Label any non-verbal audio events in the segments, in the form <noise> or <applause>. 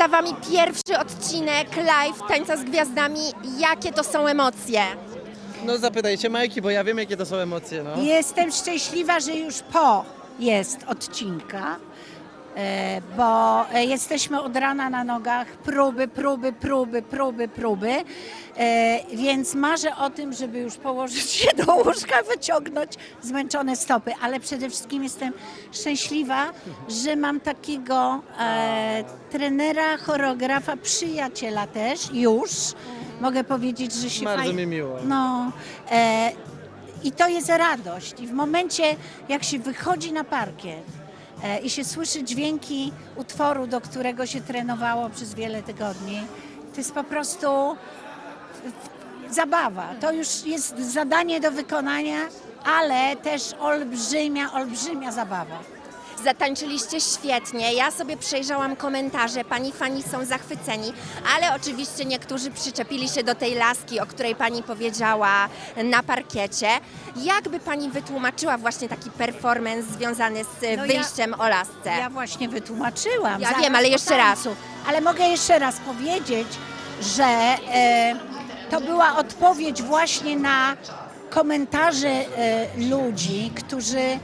za wami pierwszy odcinek live Tańca z Gwiazdami. Jakie to są emocje? No zapytajcie Majki, bo ja wiem jakie to są emocje, no. Jestem szczęśliwa, że już po jest odcinka, bo e, jesteśmy od rana na nogach, próby, próby, próby, próby, próby, e, więc marzę o tym, żeby już położyć <laughs> się do łóżka, wyciągnąć zmęczone stopy, ale przede wszystkim jestem szczęśliwa, że mam takiego e, trenera, choreografa, przyjaciela też już. Mogę powiedzieć, że się Bardzo faj- mi miło. No, e, i to jest radość. I w momencie, jak się wychodzi na parkiet e, i się słyszy dźwięki utworu, do którego się trenowało przez wiele tygodni, to jest po prostu zabawa. To już jest zadanie do wykonania, ale też olbrzymia, olbrzymia zabawa. Zatańczyliście świetnie. Ja sobie przejrzałam komentarze. Pani fani są zachwyceni, ale oczywiście niektórzy przyczepili się do tej laski, o której pani powiedziała na parkiecie. Jakby pani wytłumaczyła właśnie taki performance związany z No ja- wyjściem o lasce? Ja właśnie wytłumaczyłam. Ja zaraz wiem, ale po jeszcze raz. tańcu. Ale mogę jeszcze raz powiedzieć, że e, to była odpowiedź właśnie na komentarze e, ludzi, którzy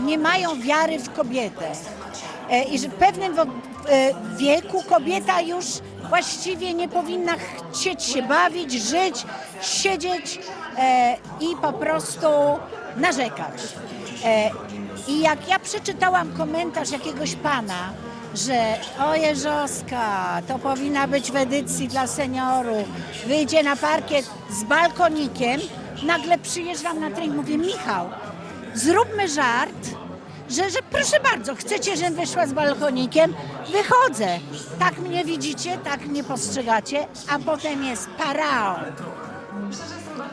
nie mają wiary w kobietę. E, I że w pewnym e, wieku kobieta już właściwie nie powinna chcieć się bawić, żyć, siedzieć e, i po prostu narzekać. E, I jak ja przeczytałam komentarz jakiegoś pana, że o Jeżowska, to powinna być w edycji dla seniorów, wyjdzie na parkiet z balkonikiem, nagle przyjeżdżam na trening, mówię Michał, zróbmy żart, że, że proszę bardzo, chcecie, żebym wyszła z balkonikiem, wychodzę. Tak mnie widzicie, tak mnie postrzegacie, a potem jest parao.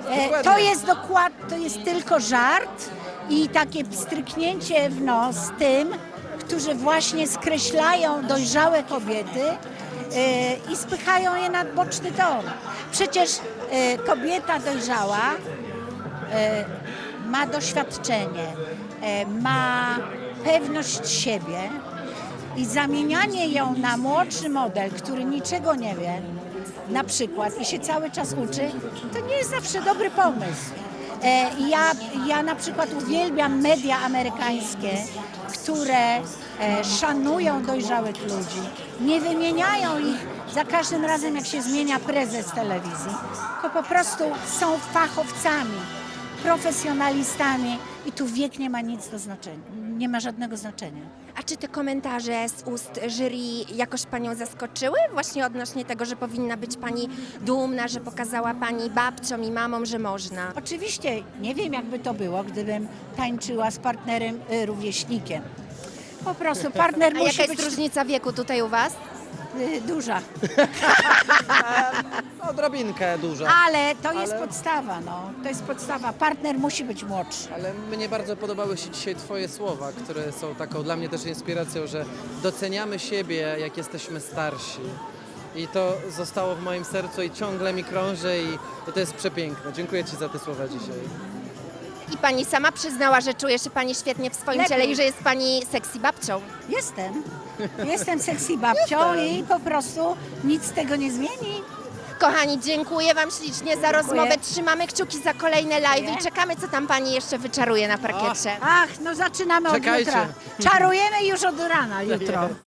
E, to jest dokładnie, to jest tylko żart i takie stryknięcie w nos tym, którzy właśnie skreślają dojrzałe kobiety e, i spychają je na boczny tor. Przecież e, kobieta dojrzała e, ma doświadczenie, e, ma pewność siebie i zamienianie ją na młodszy model, który niczego nie wie, na przykład i się cały czas uczy, to nie jest zawsze dobry pomysł. E, Ja, ja na przykład uwielbiam media amerykańskie, które e, szanują dojrzałych ludzi, nie wymieniają ich za każdym razem, jak się zmienia prezes telewizji, tylko po prostu są fachowcami, profesjonalistami i tu wiek nie ma nic do znaczenia, nie ma żadnego znaczenia. A czy te komentarze z ust jury jakoś panią zaskoczyły? Właśnie odnośnie tego, że powinna być pani dumna, że pokazała pani babciom i mamom, że można. Oczywiście nie wiem, jakby to było, gdybym tańczyła z partnerem y, rówieśnikiem. Po prostu partner A musi jaka być jest różnica wieku tutaj u was? y, duża, <laughs> Odrobinkę duża. ale to jest Ale- podstawa, no. To jest podstawa. Partner musi być młodszy. Ale mnie bardzo podobały się dzisiaj Twoje słowa, które są taką dla mnie też inspiracją, że doceniamy siebie, jak jesteśmy starsi. I to zostało w moim sercu i ciągle mi krąży i, to jest przepiękne. Dziękuję Ci za te słowa dzisiaj. I pani sama przyznała, że czuje się pani świetnie w swoim Lepiej. ciele i że jest pani sexy babcią. Jestem. Jestem sexy babcią i po prostu nic z tego nie zmieni. Kochani, dziękuję Wam ślicznie za rozmowę. Trzymamy kciuki za kolejne live i czekamy, co tam Pani jeszcze wyczaruje na parkiecie. Ach, no zaczynamy od Czekajcie. jutra. Czarujemy już od rana jutro. <laughs>